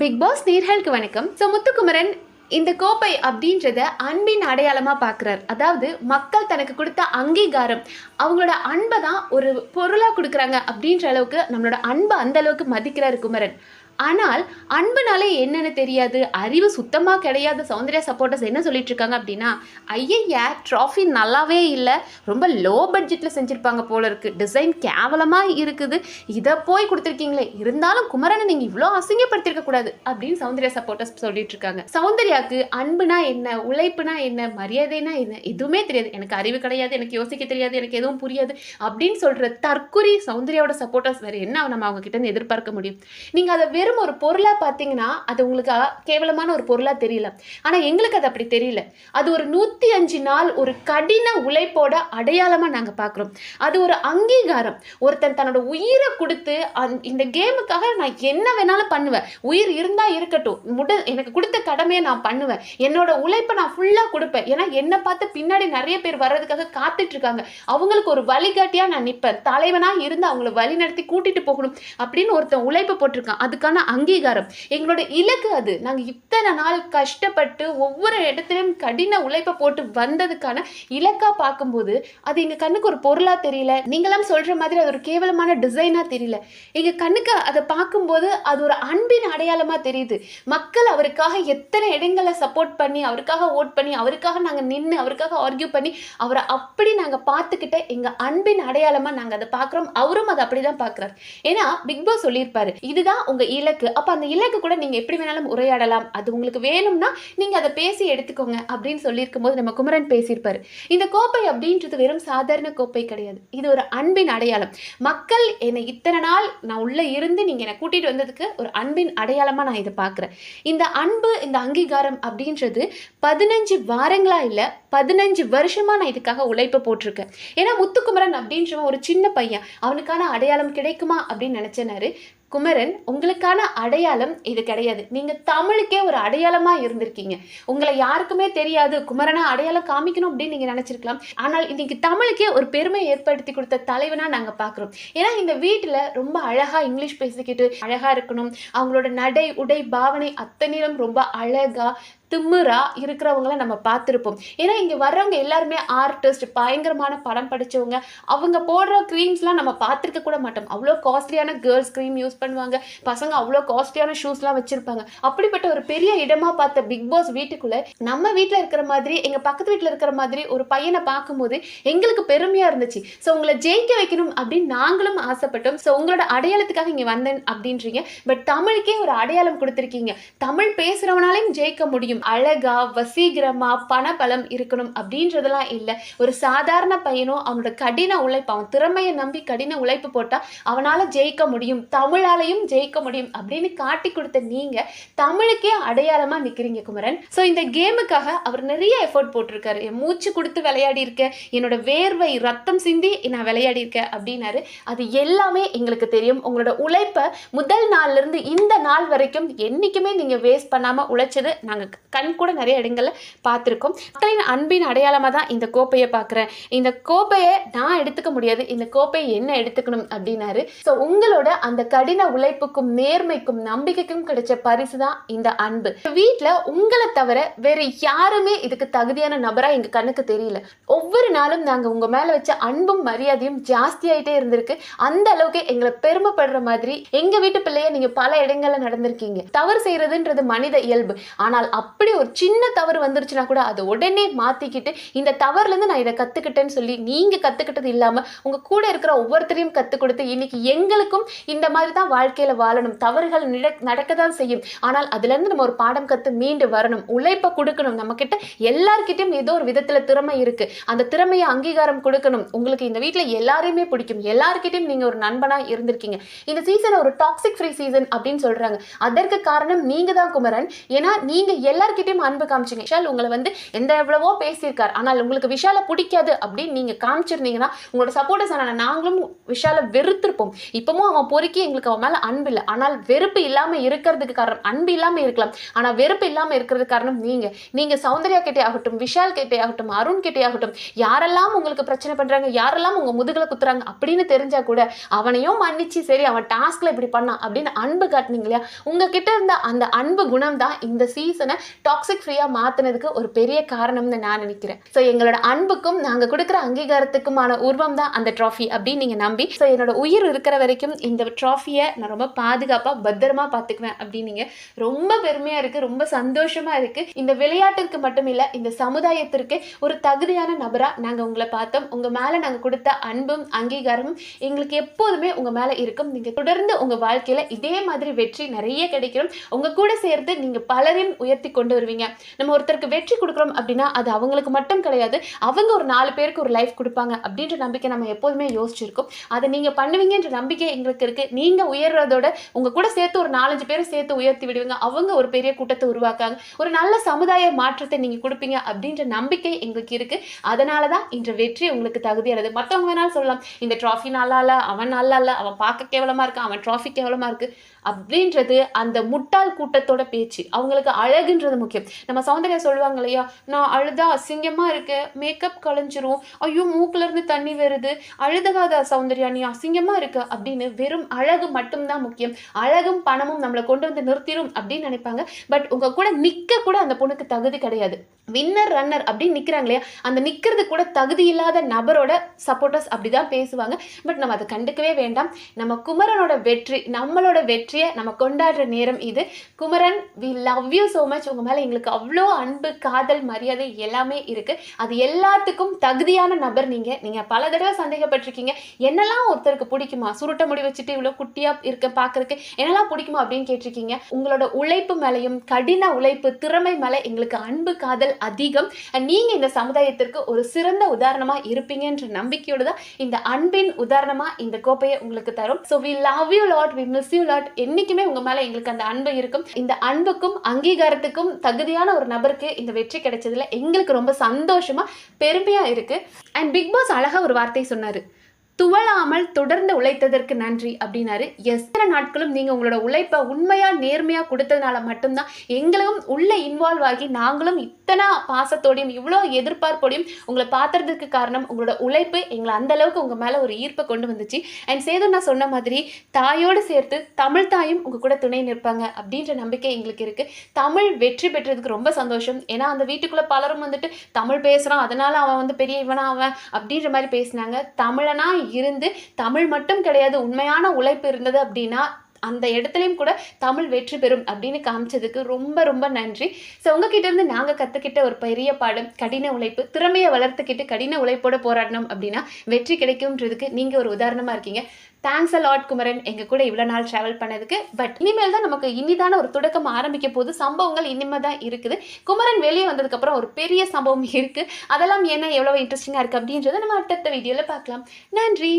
Big pass நேர்களுக்கு வணக்கம். So Muthukumaran இந்த கோப்பை அப்படின்றத அன்பின் அடையாளமாக பார்க்குறார் அதாவது மக்கள் தனக்கு கொடுத்த அங்கீகாரம். அவங்களோட அன்பை தான் ஒரு பொருளாக கொடுக்குறாங்க அப்படின்ற அளவுக்கு நம்மளோட அன்பை அந்த அளவுக்கு மதிக்கிறார் குமரன். ஆனால் அன்புனாலே என்னன்னு தெரியாது. அறிவு சுத்தமாக கிடையாத. சௌந்தர்யா சப்போர்ட்டர்ஸ் என்ன சொல்லிட்டு இருக்காங்க அப்படின்னா ஐயா ட்ராஃபி நல்லாவே இல்லை. ரொம்ப லோ பட்ஜெட்டில் செஞ்சுருப்பாங்க போல இருக்கு. டிசைன் கேவலமாக இருக்குது. இதை போய் கொடுத்துருக்கீங்களே. இருந்தாலும் குமரனை நீங்கள் இவ்வளோ அசிங்கப்படுத்திருக்க கூடாது. அப்படின்னு சௌந்தர்யா சப்போர்ட்டர்ஸ் சொல்லிட்டு இருக்காங்க சௌந்தர்யாவுக்கு அன்புனா என்ன? உழைப்புனா என்ன? மரியாதைனா என்ன? எதுவுமே தெரியாது. எனக்கு அறிவு கிடையாது. எனக்கு யோசிக்க தெரியாது. எனக்கு எதுவும் புரியாது. அப்படின்னு சொல்கிற தற்குறி சௌந்தர்யாவோட சப்போர்ட்டர்ஸ் வேறு என்ன நம்ம அவங்க கிட்டேருந்து எதிர்பார்க்க முடியும்? நீங்கள் அதை வெறும் ஒரு பொருளாக பார்த்தீங்கன்னா அது உங்களுக்கு கேவலமான ஒரு பொருளாக தெரியல. ஆனால் எங்களுக்கு அது அப்படி தெரியல. அது ஒரு நூற்றி அஞ்சு நாள் ஒரு கடின உழைப்போட அடையாளமாக நாங்கள் பார்க்குறோம் அது ஒரு அங்கீகாரம். ஒருத்தன் தன்னோட உயிரை கொடுத்து அந் இந்த கேமுக்காக நான் என்ன வேணாலும் பண்ணுவேன். உயிர் இருந்தால் இருக்கட்டும். முட எனக்கு கொடுத்த கடமையை நான் பண்ணுவேன். என்னோட உழைப்பை நான் ஃபுல்லாக கொடுப்பேன். ஏன்னா என்னை பார்த்து பின்னாடி நிறைய பேர் வர்றதுக்காக காத்துட்டு இருக்காங்க. அவங்களுக்கு ஒரு வழிகாட்டியாக நான் நிற்பேன் தலைவனாக இருந்து அவங்கள வழி நடத்தி கூட்டிட்டு போகணும் அப்படின்னு ஒருத்தன் உழைப்பு போட்டிருக்கான். அதுக்கான அங்கீகாரம். எங்களோட இலக்கு அது. நாங்கள் இத்தனை நாள் கஷ்டப்பட்டு ஒவ்வொரு இடத்துலையும் கடின உழைப்பை போட்டு வந்ததுக்கான இலக்காக பார்க்கும்போது அது எங்கள் கண்ணுக்கு ஒரு பொருளாக தெரியல. நீங்களாம் சொல்கிற மாதிரி அது ஒரு கேவலமான டிசைனாக தெரியல. எங்கள் கண்ணுக்கு அதை பார்க்கும்போது அது ஒரு அன்பின் அடையாளமாக தெரியுது. மக்கள் அவருக்காக எத்தனை இடங்களை சப்போர்ட் பண்ணி அவருக்காக ஓட் பண்ணி அவருக்காக நாங்கள் நின்று அவருக்காக ஆர்கியூ பண்ணி அவரை அப்படி நாங்கள் பார்த்துக்கிட்ட எங்கள் அன்பின் அடையாளமாக நாங்கள் அதை பார்க்குறோம். அவரும் அதை அப்படிதான் பார்க்குறாரு. ஏன்னா பிக் பாஸ் சொல்லியிருப்பாரு இதுதான் உங்கள் இலக்கு. அப்போ அந்த இலக்கு கூட நீங்கள் எப்படி வேணாலும் உரையாடலாம். அது உங்களுக்கு வேணும்னா நீங்கள் அதை பேசி எடுத்துக்கோங்க அப்படின்னு சொல்லியிருக்கும் போது நம்ம குமரன் பேசியிருப்பார். இந்த கோப்பை அப்படின்றது வெறும் சாதாரண கோப்பை கிடையாது. இது ஒரு அன்பின் அடையாளம். மக்கள் என்னை இத்தனை நாள் நான் உள்ளே இருந்து நீங்கள் என்னை கூட்டிகிட்டு வந்ததுக்கு ஒரு அன்பின் அடையாளமாக நான் இதை பார்க்குறேன். இந்த அன்பு இந்த அங்கீகாரம் அப்படின்றது பதினஞ்சு வாரங்களாக இல்லை பதினஞ்சு வருஷமாக நான் இதுக்காக உழைப்பு போட்டிருக்கேன். ஏன்னா முத்துக்குமரன் அப்படின்றவன் ஒரு சின்ன பையன். அவனுக்கான அடையாளம் கிடைக்குமா அப்படின்னு நினைச்சனாரு. குமரன் உங்களுக்கான அடையாளம் இது கிடையாது. நீங்க தமிழுக்கே ஒரு அடையாளமா இருந்திருக்கீங்க. உங்களை யாருக்குமே தெரியாது. குமரனா அடையாளம் காமிக்கணும் அப்படின்னு நீங்க நினைச்சிருக்கலாம். ஆனால் இன்னைக்கு தமிழுக்கே ஒரு பெருமை ஏற்படுத்தி கொடுத்த தலைவனா நாங்க பாக்குறோம். ஏன்னா இந்த வீட்டுல ரொம்ப அழகா இங்கிலீஷ் பேசிக்கிட்டு அழகா இருக்கணும். அவங்களோட நடை உடை பாவனை அத்தனையிலும் ரொம்ப அழகா திமிரா இருக்கிறவங்கள நம்ம பார்த்துருப்போம். ஏன்னா இங்கே வர்றவங்க எல்லாருமே ஆர்டிஸ்ட் பயங்கரமான படம் படித்தவங்க அவங்க போடுற க்ரீம்ஸ்லாம் நம்ம பார்த்துருக்க கூட மாட்டோம். அவ்வளோ காஸ்ட்லியான கேர்ள்ஸ் க்ரீம் யூஸ் பண்ணுவாங்க. பசங்க அவ்வளோ காஸ்ட்லியான ஷூஸ்லாம் வச்சுருப்பாங்க. அப்படிப்பட்ட ஒரு பெரிய இடமா பார்த்த பிக் பாஸ் வீட்டுக்குள்ளே நம்ம வீட்டில் இருக்கிற மாதிரி எங்கள் பக்கத்து வீட்டில் இருக்கிற மாதிரி ஒரு பையனை பார்க்கும்போது எங்களுக்கு பெருமையாக இருந்துச்சு. ஸோ உங்களை ஜெயிக்க வைக்கணும் அப்படின்னு நாங்களும் ஆசைப்பட்டோம். ஸோ உங்களோட அடையாளத்துக்காக இங்கே வந்தேன் அப்படின்றீங்க. பட் தமிழுக்கே ஒரு அடையாளம் கொடுத்துருக்கீங்க. தமிழ் பேசுகிறவனாலையும் ஜெயிக்க முடியும். அழகா வசீகரமா பணபலம் இருக்கணும் அப்படின்றதெல்லாம் இல்லை. ஒரு சாதாரண பையனும் அவனோட கடின உழைப்பு அவன் திறமையை நம்பி கடின உழைப்பு போட்டால் அவனால் ஜெயிக்க முடியும். தமிழாலையும் ஜெயிக்க முடியும் அப்படின்னு காட்டி கொடுத்த நீங்க தமிழுக்கே அடையாளமாக நிற்கிறீங்க குமரன். ஸோ இந்த கேமுக்காக அவர் நிறைய எஃபோர்ட் போட்டிருக்காரு. என் மூச்சு கொடுத்து விளையாடி இருக்கேன் என்னோட வேர்வை ரத்தம் சிந்தி நான் விளையாடி இருக்கேன் அப்படின்னாரு. அது எல்லாமே எங்களுக்கு தெரியும். உங்களோட உழைப்பை முதல் நாள்ல இருந்து இந்த நாள் வரைக்கும் என்னைக்குமே நீங்கள் வேஸ்ட் பண்ணாமல் உழைச்சது நாங்கள் கண் கூட நிறைய இடங்களில் பார்த்துருக்கோம். மக்களின் அன்பின் அடையாளமாக தான் இந்த கோப்பையை பார்க்குறேன். இந்த கோப்பையை நான் எடுத்துக்க முடியாது. இந்த கோப்பையை என்ன எடுத்துக்கணும் அப்படின்னாரு. ஸோ உங்களோட அந்த கடின உழைப்புக்கும் நேர்மைக்கும் நம்பிக்கைக்கும் கிடைச்ச பரிசு தான் இந்த அன்பு. வீட்டில் உங்களை தவிர வேறு யாருமே இதுக்கு தகுதியான நபராக எங்கள் கண்ணுக்கு தெரியல. ஒவ்வொரு நாளும் நாங்கள் உங்கள் மேலே வச்ச அன்பும் மரியாதையும் ஜாஸ்தியாயிட்டே இருந்திருக்கு. அந்த அளவுக்கு எங்களை பெருமைப்படுற மாதிரி எங்கள் வீட்டு பிள்ளைய நீங்கள் பல இடங்களில் நடந்திருக்கீங்க. தவறு செய்கிறதுன்றது மனித இயல்பு. ஆனால் அப்படி ஒரு சின்ன தவறு வந்துருச்சுன்னா கூட அதை உடனே மாற்றிக்கிட்டு இந்த தவறுலேருந்து நான் இதை கற்றுக்கிட்டேன்னு சொல்லி நீங்கள் கற்றுக்கிட்டது இல்லாமல் உங்கள் கூட இருக்கிற ஒவ்வொருத்தரையும் கற்றுக் கொடுத்து இன்றைக்கி எங்களுக்கும் இந்த மாதிரி தான் வாழ்க்கையில் வாழணும். தவறுகள் நடக்க தான் செய்யும். ஆனால் அதுலேருந்து நம்ம ஒரு பாடம் கற்று மீண்டு வரணும். உழைப்பை கொடுக்கணும். நம்மக்கிட்ட கிட்ட ஏதோ ஒரு விதத்தில் திறமை இருக்குது அந்த திறமையை அங்கீகாரம் கொடுக்கணும். உங்களுக்கு இந்த வீட்டில் எல்லாரையுமே பிடிக்கும். எல்லார்கிட்டயும் நீங்கள் ஒரு நண்பனாக இருந்திருக்கீங்க. இந்த சீசன் ஒரு டாக்ஸிக் ஃப்ரீ சீசன் அப்படின்னு சொல்கிறாங்க அதற்கு காரணம் நீங்கள் தான் குமரன். ஏன்னா நீங்கள் எல்லா எல்லார்கிட்டயும் அன்பு காமிச்சிங்க. விஷால் உங்களை வந்து எந்த எவ்வளவோ பேசியிருக்கார். ஆனால் உங்களுக்கு விஷாலை பிடிக்காது அப்படின்னு நீங்க காமிச்சிருந்தீங்கன்னா உங்களோட சப்போர்ட்டர்ஸ் ஆனால் நாங்களும் விஷாலை வெறுத்திருப்போம். இப்பவும் அவன் பொறுக்கி எங்களுக்கு அவன் மேல அன்பு இல்லை. ஆனால் வெறுப்பு இல்லாம இருக்கிறதுக்கு காரணம் அன்பு இல்லாம இருக்கலாம். ஆனால் வெறுப்பு இல்லாம இருக்கிறதுக்கு காரணம் நீங்க. நீங்க சௌந்தர்யா கிட்டே ஆகட்டும் விஷால் கிட்டே ஆகட்டும் அருண் கிட்டே ஆகட்டும் யாரெல்லாம் உங்களுக்கு பிரச்சனை பண்றாங்க யாரெல்லாம் உங்க முதுகில் குத்துறாங்க அப்படின்னு தெரிஞ்சா கூட அவனையும் மன்னிச்சு சரி அவன் டாஸ்க்ல இப்படி பண்ணான் அப்படின்னு அன்பு காட்டினீங்க இல்லையா? உங்ககிட்ட இருந்த அந்த அன்பு குணம் தான் இந்த சீசனை டாக்ஸிக் ஃப்ரீயாக மாற்றினதுக்கு ஒரு பெரிய காரணம்னு நான் நினைக்கிறேன். ஸோ எங்களோட அன்புக்கும் நாங்கள் கொடுக்குற அங்கீகாரத்துக்குமான உருவம் தான் அந்த ட்ராஃபி அப்படின்னு நீங்கள் நம்பி ஸோ என்னோட உயிர் இருக்கிற வரைக்கும் இந்த ட்ராஃபியை நான் ரொம்ப பாதுகாப்பாக பத்திரமா பார்த்துக்குவேன் அப்படின்னீங்க ரொம்ப பெருமையாக இருக்குது ரொம்ப சந்தோஷமாக இருக்குது இந்த விளையாட்டிற்கு மட்டும் இல்லை இந்த சமுதாயத்திற்கு ஒரு தகுதியான நபராக நாங்கள் உங்களை பார்த்தோம். உங்கள் மேலே நாங்கள் கொடுத்த அன்பும் அங்கீகாரமும் எங்களுக்கு எப்போதுமே உங்கள் மேலே இருக்கும். நீங்கள் தொடர்ந்து உங்கள் வாழ்க்கையில் இதே மாதிரி வெற்றி நிறைய கிடைக்கும் உங்கள் கூட சேர்ந்து நீங்கள் பலரையும் உயர்த்தி கொண்டு வருவீங்க. நம்ம ஒருத்தருக்கு வெற்றி கொடுக்குறோம் அப்படின்னா அது அவங்களுக்கு மட்டும் கிடையாது. அவங்க ஒரு நாலு பேருக்கு ஒரு லைஃப் கொடுப்பாங்க அப்படின்ற நம்பிக்கை நம்ம எப்போதுமே யோசிச்சிருக்கோம். அதை நீங்க பண்ணுவீங்கன்ற நம்பிக்கை எங்களுக்கு இருக்கு. நீங்க உயர்றதோட உங்க கூட சேர்த்து ஒரு நாலஞ்சு பேரை சேர்த்து உயர்த்தி விடுவீங்க. அவங்க ஒரு பெரிய கூட்டத்தை உருவாக்காங்க ஒரு நல்ல சமுதாய மாற்றத்தை நீங்க கொடுப்பீங்க அப்படின்ற நம்பிக்கை எங்களுக்கு இருக்கு. அதனால தான் இன்ற வெற்றி உங்களுக்கு தகுதியானது. மற்றவங்க வேணாலும் சொல்லலாம். இந்த ட்ராஃபி நல்லா இல்லை அவன் நல்லா இல்ல அவன் பார்க்க கேவலமா இருக்கான் அவன் ட்ராஃபி கேவலமாக இருக்குது அப்படின்றது அந்த முட்டாள் கூட்டத்தோட பேச்சு. அவங்களுக்கு அழகுன்றது முக்கியம். நம்ம சௌந்தர்யா சொல்லுவாங்க இல்லையா நான் அழுதா அசிங்கமாக இருக்கு மேக்கப் கலைஞ்சிரும் ஐயோ மூக்கிலேருந்து தண்ணி வருது அழுதகாத சௌந்தர்யா நீ அசிங்கமாக இருக்க? அப்படின்னு வெறும் அழகு மட்டும்தான் முக்கியம். அழகும் பணமும் நம்மளை கொண்டு வந்து நிறுத்திடும் அப்படின்னு நினைப்பாங்க. பட் உங்கள் கூட நிற்க கூட அந்த பொண்ணுக்கு தகுதி கிடையாது. வின்னர் ரன்னர் அப்படின்னு நிற்கிறாங்க இல்லையா? அந்த நிற்கிறது கூட தகுதி இல்லாத நபரோட சப்போர்ட்டர்ஸ் அப்படி தான் பேசுவாங்க. பட் நம்ம அதை கண்டுக்கவே வேண்டாம். நம்ம குமரனோட வெற்றி நம்மளோட வெற்றியை நம்ம கொண்டாடுற நேரம் இது. Kumaran we love you so much உங்கள் மேலே எங்களுக்கு அவ்வளோ அன்பு காதல் மரியாதை எல்லாமே இருக்குது அது எல்லாத்துக்கும் தகுதியான நபர் நீங்கள் நீங்கள் பல தடவை சந்தேகப்பட்டிருக்கீங்க. என்னெல்லாம் ஒருத்தருக்கு பிடிக்குமா? சுருட்ட முடி வச்சுட்டு இவ்வளோ குட்டியாக இருக்க பார்க்குறக்கு என்னெல்லாம் பிடிக்குமா அப்படின்னு கேட்டிருக்கீங்க. உங்களோட உழைப்பு மேலையும் கடின உழைப்பு திறமை மேலே எங்களுக்கு அன்பு காதல் அதிகம். நீங்கள் இந்த சமுதாயத்திற்கு ஒரு சிறந்த உதாரணமாக இருப்பீங்கன்ற நம்பிக்கையோடு தான் இந்த அன்பின் உதாரணமாக இந்த கோப்பையை உங்களுக்கு தரும். So we love you lot we miss you lot என்றைக்குமே உங்கள் மேலே எங்களுக்கு அந்த அன்பு இருக்கும். இந்த அன்புக்கும் அங்கீகாரத்துக்கும் தகுதியான ஒரு நபருக்கு இந்த வெற்றி கிடைச்சதுல எங்களுக்கு ரொம்ப சந்தோஷமாக பெருமையாக இருக்குது அண்ட் பிக் பாஸ் அழகாக ஒரு வார்த்தை சொன்னார். துவளாமல் தொடர்ந்து உழைத்ததற்கு நன்றி அப்படின்னாரு. எத்தனை நாட்களும் நீங்க உங்களோட உழைப்பை உண்மையா நேர்மையா கொடுத்ததுனால மட்டும்தான் எங்களும் உள்ள இன்வால்வ் ஆகி நாங்களும் இத்தனை பாசத்தோடையும் இவ்வளோ எதிர்பார்ப்போடையும் உங்களை பார்த்ததுக்கு காரணம் உங்களோட உழைப்பு எங்களை அந்த அளவுக்கு உங்க மேல ஒரு ஈர்ப்பை கொண்டு வந்துச்சு. அண்ட் சேது நான் சொன்ன மாதிரி தாயோடு சேர்த்து தமிழ் தாயும் உங்க கூட துணை நிற்பாங்க அப்படின்ற நம்பிக்கை எங்களுக்கு இருக்கு. தமிழ் வெற்றி பெற்றதுக்கு ரொம்ப சந்தோஷம். ஏன்னா அந்த வீட்டுக்குள்ள பலரும் வந்துட்டு தமிழ் பேசுறான் அதனால அவன் வந்து பெரிய இவனா அவன் அப்படின்ற மாதிரி பேசினாங்க. தமிழனா இருந்து தமிழ் மட்டும் கிடையாது உண்மையான உழைப்பு இருந்தது அப்படின்னா அந்த இடத்துலையும் கூட தமிழ் வெற்றி பெறும் அப்படின்னு காமிச்சதுக்கு ரொம்ப ரொம்ப நன்றி. ஸோ உங்ககிட்ட இருந்து நாங்கள் கற்றுக்கிட்ட ஒரு பெரிய பாடம் கடின உழைப்பு திறமையை வளர்த்துக்கிட்டு கடின உழைப்போட போராடணும் அப்படின்னா வெற்றி கிடைக்கும்ன்றதுக்கு நீங்கள் ஒரு உதாரணமாக இருக்கீங்க. Thanks a lot Kumaran. எங்கள் கூட இவ்வளோ நாள் ட்ராவல் பண்ணதுக்கு. பட் இனிமேல் தான் நமக்கு இனிதான ஒரு தொடக்கம் ஆரம்பிக்க போது சம்பவங்கள் இனிமே தான் இருக்குது. குமரன் வெளியே வந்ததுக்கப்புறம் ஒரு பெரிய சம்பவம் இருக்குது அதெல்லாம் என்ன எவ்வளோ இன்ட்ரெஸ்டிங்காக இருக்குது அப்படின்றத நம்ம அடுத்தடுத்த வீடியோவில் பார்க்கலாம். நன்றி.